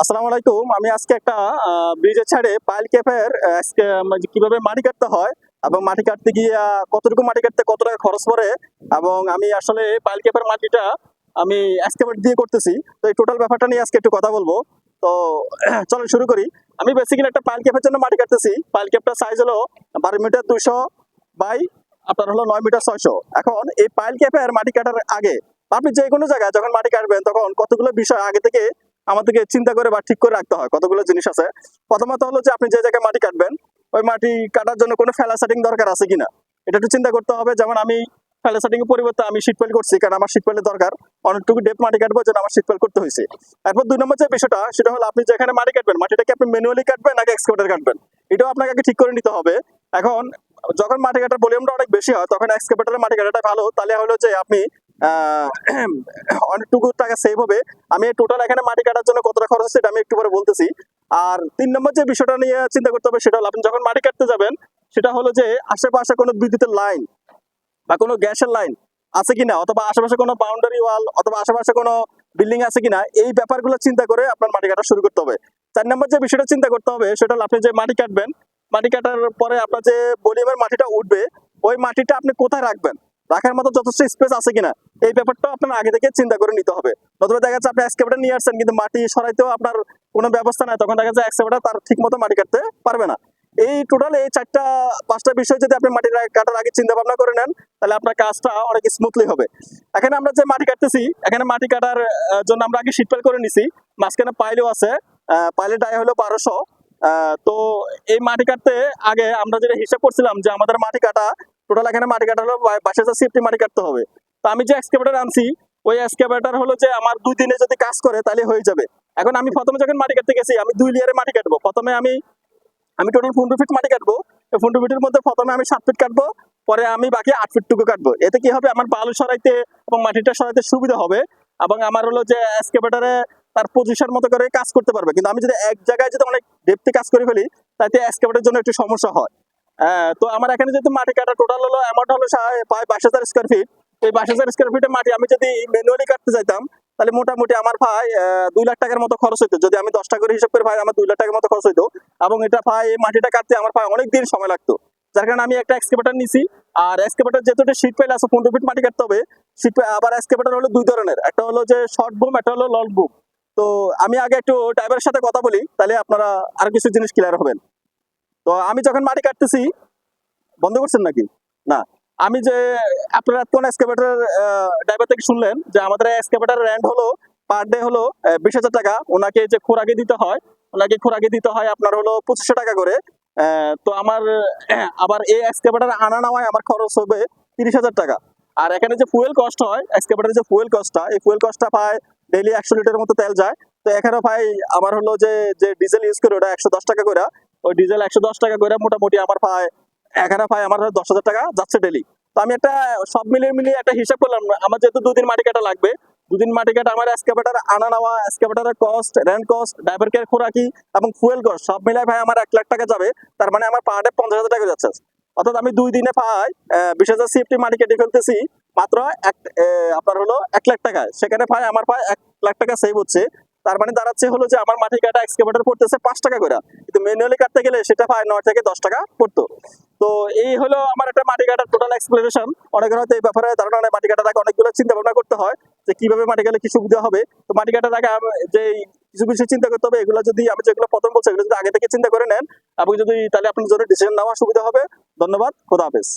আসসালামু আলাইকুম। আমি আজকে একটা ব্রিজের ছাড়ে পাইল মানে কীভাবে মাটি কাটতে হয় এবং মাটি কাটতে গিয়ে কতটুকু মাটি কাটতে, কত টাকা খরচ পড়ে এবং আমি আসলে পাইল ক্যাপের মাটিটা আমি এক্সকেভেট দিয়ে করতেছি। তো এই টোটাল ব্যাপারটা নিয়ে আজকে একটু কথা বলব। তো চলো শুরু করি। আমি বেসিক্যালি একটা পাইল ক্যাপের জন্য মাটি কাটতেছি। পাইল ক্যাপটার সাইজ হলো বারো মিটার দুশো বাই, আপনার হলো নয় মিটার ছয়শো। এখন এই পাইল ক্যাপের মাটি কাটার আগে আপনি যে কোনো জায়গায় যখন মাটি কাটবেন, তখন কতগুলো বিষয় আগে থেকে আমাদেরকে চিন্তা করে বা ঠিক করে রাখতে হয় কতগুলো জিনিস আছে। প্রথমত হলো যে আপনি যে জায়গায় মাটি কাটবেন, ওই মাটি কাটার জন্য কোনো ফেলা সেটিং দরকার আছে কিনা? এটা একটু চিন্তা করতে হবে। যেমন আমি ফেলা সেটিং এর পরিবর্তে আমি শীট পেল করছি কারণ আমার শীট পেলের দরকার। অনেকটুকু ডেপ মাটি কাটবো যেন আমার শীট পেল করতে হয়েছে। তারপর দুই নম্বর যে বিষয়টা, সেটা হলো আপনি যেখানে মাটি কাটবেন, মাটিটাকে আপনি ম্যানুয়ালি কাটবেন নাকি এক্সকেভেটার কাটবেন? এটাও আপনাকে আগে ঠিক করে নিতে হবে। এখন যখন মাটি কাটার ভলিউমটা অনেক বেশি হয়, তখন এক্সকেভেটারের মাটি কাটাটা ভালো। তাহলে হলো যে আপনি অনেকটুকু টাকা সেভ হবে। আমি টোটাল এখানে মাটি কাটার জন্য কতটা খরচ হচ্ছে এটা আমি একটু পরে বলতেছি। আর তিন নম্বর যে বিষয়টা নিয়ে চিন্তা করতে হবে সেটা হলো, আপনি যখন মাটি কাটতে যাবেন, সেটা হলো যে আশেপাশে কোনো বিদ্যুতের লাইন বা কোনো গ্যাসের লাইন আছে কিনা, অথবা আশেপাশে কোনো বাউন্ডারি ওয়াল অথবা আশেপাশে কোনো বিল্ডিং আছে কিনা, এই ব্যাপারগুলো চিন্তা করে আপনার মাটি কাটা শুরু করতে হবে। চার নম্বর যে বিষয়টা চিন্তা করতে হবে, সেটা হলো আপনি যে মাটি কাটবেন, মাটি কাটার পরে আপনার যে ভলিউমের মাটিটা উঠবে, ওই মাটিটা আপনি কোথায় রাখবেন? রাখার মতো যথেষ্ট স্পেস আছে কিনা, এই ব্যাপারটা আপনার আগে থেকে চিন্তা করে নিতে হবে। নতুবা দেখা যাচ্ছে আপনি এক্সকেভেটার নিয়ে আসছেন, কিন্তু মাটি সরাইতেও আপনার কোনো ব্যবস্থা নাই, তখন দেখা যাচ্ছে এক্সকেভেটার তার ঠিক মতো মাটি কাটতে পারবে না। এই টোটাল এই চারটা, পাঁচটা বিষয় যদি আপনি মাটি কাটার আগে চিন্তা ভাবনা করে নেন, তাহলে আপনার কাজটা অনেক স্মুথলি হবে। এখানে আমরা যে মাটি কাটতেছি, এখানে মাটি কাটার জন্য আমরা আগে শীতপাল করে নিছি। মাঝখানে পাইলেও আছে পাইলে ডাই হলো বারোশো। তো এই মাটি কাটতে আগে আমরা যেটা হিসাব করছিলাম যে আমাদের মাটি কাটা টোটাল এখানে মাটি কাটা হলো হাজার সিফটি মাটি কাটতে হবে। তো আমি যে এক্সকেভেটার আনছি, ওই এক্সকেভেটার হলো যে আমার দুই দিনে যদি কাজ করে, তাহলে হয়ে যাবে। এখন আমি প্রথমে যখন মাটি কাটতে গেছি, আমি দুই লেয়ারে মাটি কাটবো। প্রথমে আমি আমি টোটাল পনেরো ফিট মাটি কাটবো। এই পনেরো ফিটের মধ্যে প্রথমে আমি সাত ফিট কাটবো, পরে আমি বাকি আট ফিট টুকু কাটবো। এতে কি হবে? আমার বালু সরাইতে এবং মাটিটা সরাইতে সুবিধা হবে এবং আমার হলো যে এক্সকেভেটারে তার পজিশন মতো করে কাজ করতে পারবে। কিন্তু আমি যদি এক জায়গায় যদি অনেক ডেপতে কাজ করে ফেলি, তাতে এক্সকেভেটারের জন্য একটু সমস্যা হয়। তো আমার এখানে যদি মাটি কাটা টোটাল হলো অ্যামাউন্ট হলো প্রায় বাইশ হাজার স্কোয়ার ফিট এই বাইশ হাজার স্কোয়ার ফিটের মাটি আমি যদি ম্যানুয়ালি কাটতে যাইতাম তাহলে মোটামুটি আমার ভাই দুই লাখ টাকার মতো খরচ হইতো। যদি আমি দশ টাকা করে হিসাব করে ভাই, আমার দুই লাখ টাকার মতো খরচ হইতো। এবং এটা ভাই, এই মাটিটা কাটতে আমার ভাই অনেক দিন সময় লাগতো। যার কারণে আমি একটা এক্সকেভেটার নিছি। আর এক্সকেভেটার যেহেতু এটা শীট পেলে আছে, পনেরো ফিট মাটি কাটতে হবে। শীট আবার এক্সকেভেটার হলো দুই ধরনের। একটা হলো যে শর্ট বুম একটা হলো লং বুম তো আমি আগে একটু ড্রাইভারের সাথে কথা বলি, তাহলে আপনারা আর কিছু জিনিস ক্লিয়ার হবেন। তো আমি যখন মাটি কাটতেছি, বন্ধ করছেন নাকি? না। আমি যে আপনারা কোন এক্সকেভেটার ড্রাইভার থেকে শুনলেন যে আমাদের এক্সকেভেটার রেন্ট হলো পার ডে হলো বিশ হাজার টাকা। ওনাকে যে খোরাকি দিতে হয়, ওনাকে খোরাকি দিতে হয় আপনার হলো পঁচিশশো টাকা করে। তো আমার, আবার এই এক্সকেভেটার আনা নেওয়ায় আমার খরচ হবে তিরিশ হাজার টাকা। আর এখানে যে ফুয়েল কস্ট হয় এক্সকেভেটারের যে ফুয়েল কস্টটা এই ফুয়েল কস্টটা পায় ডেইলি একশো লিটারের মতো তেল যায়। তো এখানে ভাই, আমার হলো যে যে ডিজেল ইউজ করে ওটা একশো দশ টাকা করে ওই ডিজেল একশো দশ টাকা করে মোটামুটি আমার পায়, এখানে পায় আমার দশ হাজার টাকা যাচ্ছে ডেলি তো আমি একটা সব মিলিয়ে মিলিয়ে একটা হিসাব করলাম, আমার যেহেতু দুদিন মাটি কাটা লাগবে, দুদিন মাটি কাটা আমার এসকেভেটার আনা নেওয়া এসকেভেটারের cost rent cost driver care খোরাকি এবং ফুয়েল কস্ট সব মিলাই ভাই আমার এক লাখ টাকা যাবে, তার মানে আমার পার ডে পঞ্চাশ হাজার টাকা যাচ্ছে। অর্থাৎ আমি দুই দিনে পাই বিশ হাজার সিফটি মাটি কেটে ফেলতেছি, মাত্র এক আপনার হলো এক লাখ টাকা সেখানে পাই আমার পায় এক লাখ টাকা সেভ হচ্ছে। তার মানে দাঁড়াচ্ছে হলো যে আমার মাটি কাটা এক্সকেভেটার পড়তেছে পাঁচ টাকা করে। কিন্তু ম্যানুয়ালি কাটতে গেলে সেটা পায় নয় থেকে দশ টাকা পড়তো। তো এই হলো আমার একটা মাটি কাটার টোটাল এক্সপ্লেনেশন অনেকের হয়তো এই ব্যাপারে ধারণা নেই, মাটি কাটার আগে অনেকগুলো চিন্তা ভাবনা করতে হয় যে কীভাবে মাটি কাটলে কি সুবিধা হবে। তো মাটি কাটার আগে যে কিছু কিছু চিন্তা করতে হবে, এগুলো যদি আমি যেগুলো প্রথম বলছি, এগুলো যদি আগে থেকে চিন্তা করে নেন, এবং যদি তাহলে আপনার জন্য ডিসিশন নেওয়া সুবিধা হবে। ধন্যবাদ, খোদা হাফেজ।